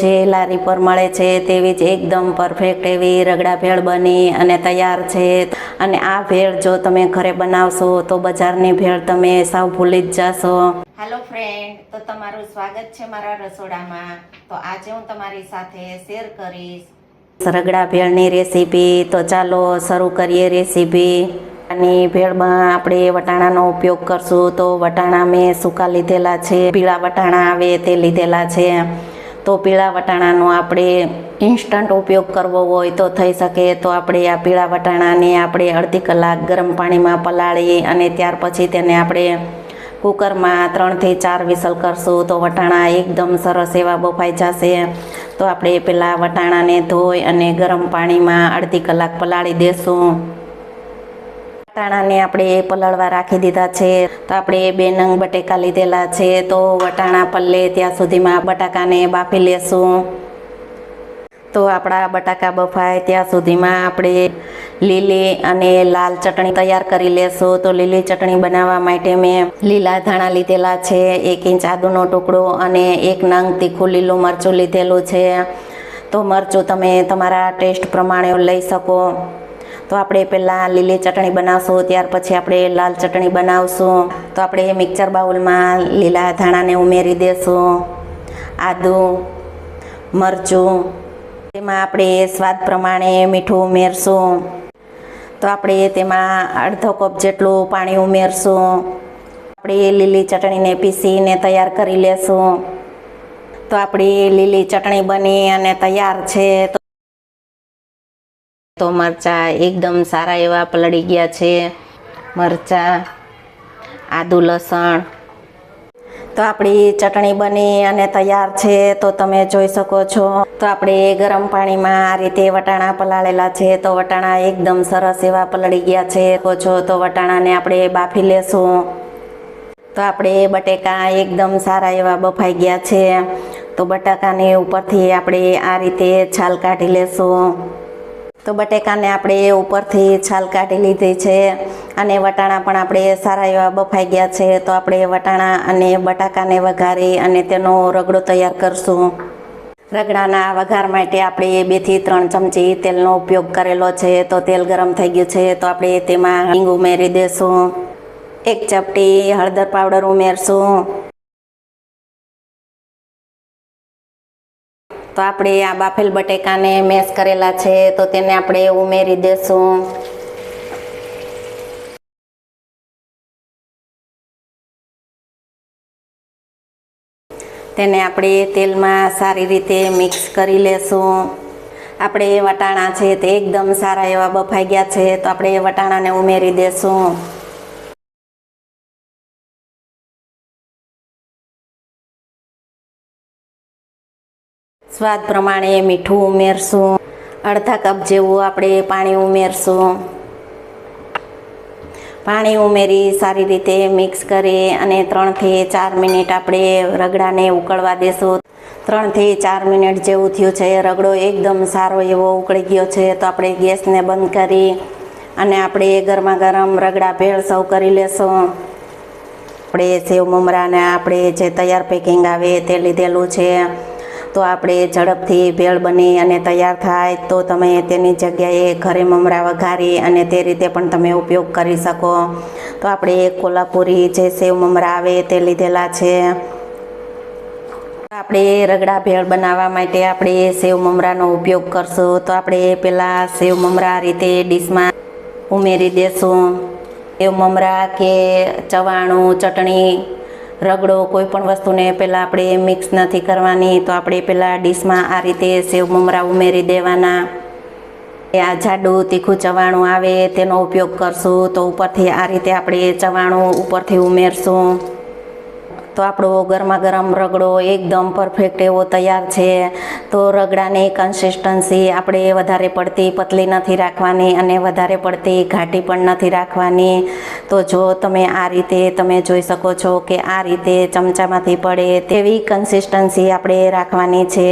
જે લારી પર મળે છે તેવી જ એકદમ પરફેક્ટ એવી રગડા ભેળ બની અને તૈયાર છે. અને આ ભેળ જો તમે ઘરે બનાવશો તો બજારની ભેળ તમે સાવ ભૂલી જ જાશો. હેલો ફ્રેન્ડ તો તમારું સ્વાગત છે મારા રસોડામાં. તો આજે હું તમારી સાથે શેર કરીશ. રગડા ભેળની રેસીપી તો ચાલો શરૂ કરીએ રેસીપી અને ભેળમાં આપણે વટાણાનો ઉપયોગ કરશું. તો વટાણા મેં સૂકા લીધેલા છે પીળા વટાણા આવે તે લીધેલા છે. તો પીળા વટાણાનો આપણે ઇન્સ્ટન્ટ ઉપયોગ કરવો હોય તો થઈ શકે. તો આપણે આ પીળા વટાણાને આપણે અડધી કલાક ગરમ પાણીમાં પલાળી અને ત્યાર પછી તેને આપણે કુકરમાં ત્રણથી ચાર વિસલ કરશું તો વટાણા એકદમ સરસ એવા બફાઈ જશે. તો આપણે પેલા વટાણાને ધોઈ અને ગરમ પાણીમાં અડધી કલાક પલાળી દેશું. વટાણાને આપણે પલળવા રાખી દીધા છે. તો આપણે બે નંગ બટેકા લીધેલા છે. તો વટાણા પલ્લે ત્યાં સુધીમાં બટાકાને બાફી લેશું. તો આપણા બટાકા બફાય ત્યાં સુધીમાં આપણે લીલી અને લાલ ચટણી તૈયાર કરી લેશું. તો લીલી ચટણી બનાવવા માટે મેં લીલા ધાણા લીધેલા છે, એક ઇંચ આદુનો ટુકડો અને એક નંગ તીખું લીલું મરચું લીધેલું છે. તો મરચું તમે તમારા ટેસ્ટ પ્રમાણે લઈ શકો. તો આપણે પહેલાં લીલી ચટણી બનાવશું, ત્યાર પછી આપણે લાલ ચટણી બનાવશું. તો આપણે મિક્સર બાઉલમાં લીલા ધાણાને ઉમેરી દેશું, આદું, મરચું, તેમાં આપણે સ્વાદ પ્રમાણે મીઠું ઉમેરશું. તો આપણે તેમાં અડધો કપ જેટલું પાણી ઉમેરશું. આપણે લીલી ચટણીને પીસીને તૈયાર કરી લેશું. તો આપણી લીલી ચટણી બની અને તૈયાર છે. તો મરચાં એકદમ સારા એવા પલળી ગયા છે. મરચાં, આદુ, લસણ. તો આપણી ચટણી બની અને તૈયાર છે, તો તમે જોઈ શકો છો. તો આપણે ગરમ પાણીમાં આ રીતે વટાણા પલાળેલા છે, તો વટાણા એકદમ સરસ એવા પલળી ગયા છે. છો તો વટાણાને આપણે બાફી લેશું. તો આપણે બટેકા એકદમ સારા એવા બફાઈ ગયા છે. તો બટાકાની ઉપરથી આપણે આ રીતે છાલ કાઢી લેશું. તો બટેકાને આપણે ઉપરથી છાલ કાઢી લીધી છે અને વટાણા પણ આપણે સારા એવા બફાઈ ગયા છે. તો આપણે વટાણા અને બટાકાને વઘારી અને તેનો રગડો તૈયાર કરશું. રગડાના વઘાર માટે આપણે બેથી ત્રણ ચમચી તેલનો ઉપયોગ કરેલો છે. તો તેલ ગરમ થઈ ગયું છે. તો આપણે તેમાં હિંગ ઉમેરી દેશું. એક ચપટી હળદર પાવડર ઉમેરશું. તો આપણે આ બાફેલ બટેકાને મેશ કરેલા છે, તો તેને આપણે ઉમેરી દેશું. તેને આપણે તેલમાં સારી રીતે મિક્સ કરી લેશું. આપણે વટાણા છે તે એકદમ સારા એવા બફાઈ ગયા છે, તો આપણે વટાણાને ઉમેરી દેશું. સ્વાદ પ્રમાણે મીઠું ઉમેરશું. અડધા કપ જેવું આપણે પાણી ઉમેરશું. પાણી ઉમેરી સારી રીતે મિક્સ કરી અને ત્રણથી ચાર મિનિટ આપણે રગડાને ઉકળવા દેશું. ત્રણથી ચાર મિનિટ જેવું થયું છે. રગડો એકદમ સારો એવો ઉકળી ગયો છે. તો આપણે ગેસને બંધ કરી અને આપણે ગરમા ગરમ રગડા ભેળ સૌ કરી લેશું. આપણે સેવ મમરાને આપણે જે તૈયાર પેકિંગ આવે તે લીધેલું છે. તો આપણે ઝડપથી ભેળ બની અને તૈયાર થાય તો તમે તેની જગ્યાએ ઘરે મમરા વઘારી અને તે રીતે પણ તમે ઉપયોગ કરી શકો. તો આપણે કોલ્હાપુરી જે સેવ મમરા આવે તે લીધેલા છે. આપણે રગડા ભેળ બનાવવા માટે આપણે સેવ મમરાનો ઉપયોગ કરશું. તો આપણે પહેલાં સેવ મમરા રીતે ડીશમાં ઉમેરી દેશું. સેવ મમરા કે ચવાણું, ચટણી રગડો કોઈ પણ વસ્તુને પહેલાં આપણે મિક્સ નથી કરવાની, તો આપણે પહેલાં ડીશમાં આ રીતે સેવ મમરા ઉમેરી દેવાના. આ જાડું, તીખું ચવાણું આવે, તેનો ઉપયોગ કરશું. તો ઉપરથી આ રીતે આપણે ચવાણું ઉપરથી ઉમેરશું. તો આપણો ગરમા ગરમ રગડો એકદમ પરફેક્ટ એવો તૈયાર છે. તો રગડાની કન્સિસ્ટન્સી આપણે વધારે પડતી પતલી નથી રાખવાની અને વધારે પડતી ઘાટી પણ નથી રાખવાની. તો જો તમે આ રીતે તમે જોઈ શકો છો કે આ રીતે ચમચામાંથી પડે તેવી કન્સિસ્ટન્સી આપણે રાખવાની છે.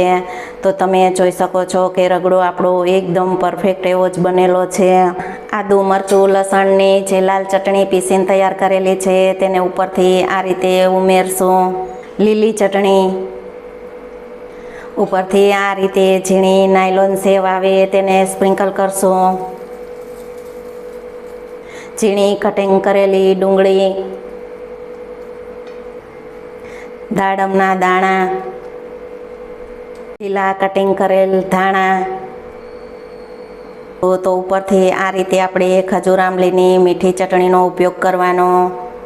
તો તમે જોઈ શકો છો કે રગડો આપણો એકદમ પરફેક્ટ એવો જ બનેલો છે. આદુ, મરચું, લસણની જે લાલ ચટણી પીસીને તૈયાર કરેલી છે તેને ઉપરથી આ રીતે ઉમેરશું. લીલી ચટણી. ઉપરથી આ રીતે ઝીણી નાયલોન સેવ આવે તેને સ્પ્રિંકલ કરશું. ઝીણી કટિંગ કરેલી ડુંગળી. દાડમના દાણા. લીલા કટિંગ કરેલ ધાણા. તો ઉપરથી આ રીતે આપણે ખજૂર મીઠી ચટણીનો ઉપયોગ કરવાનો.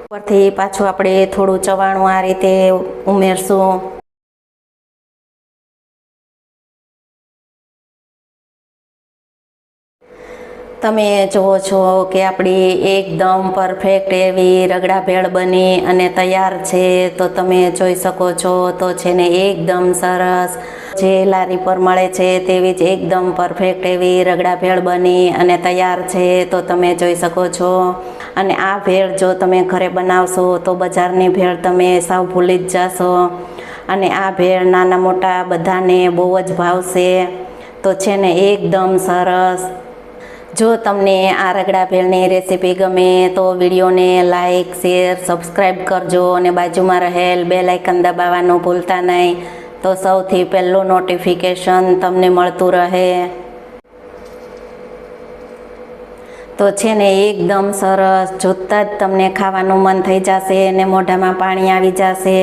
ઉપરથી પાછું આપણે થોડું ચવાણું આ રીતે ઉમેરશું. તમે જુઓ છો કે આપણી એકદમ પરફેક્ટ એવી રગડા ભેળ બની અને તૈયાર છે. તો તમે જોઈ શકો છો તો છે ને એકદમ સરસ જે લારી પર મળે છે તેવી જ એકદમ પરફેક્ટ એવી રગડા ભેળ બની અને તૈયાર છે, તો તમે જોઈ શકો છો. અને આ ભેળ જો તમે ઘરે બનાવશો, તો બજારની ભેળ તમે સાવ ભૂલી જ જશો. અને આ ભેળ નાના મોટા બધાને બહુ જ ભાવશે. તો છે ને એકદમ સરસ. જો તમને આ રગડા ભેળની રેસીપી ગમે, તો વિડીયોને લાઈક, શેર, સબસ્ક્રાઈબ કરજો અને બાજુમાં રહેલ બે લાઇકન દબાવવાનું ભૂલતા નહીં. તો સૌથી પહેલું નોટિફિકેશન તમને મળતું રહે. તો છે ને એકદમ સરસ, જોતાં જ તમને ખાવાનું મન થઈ જશે અને મોઢામાં પાણી આવી જશે.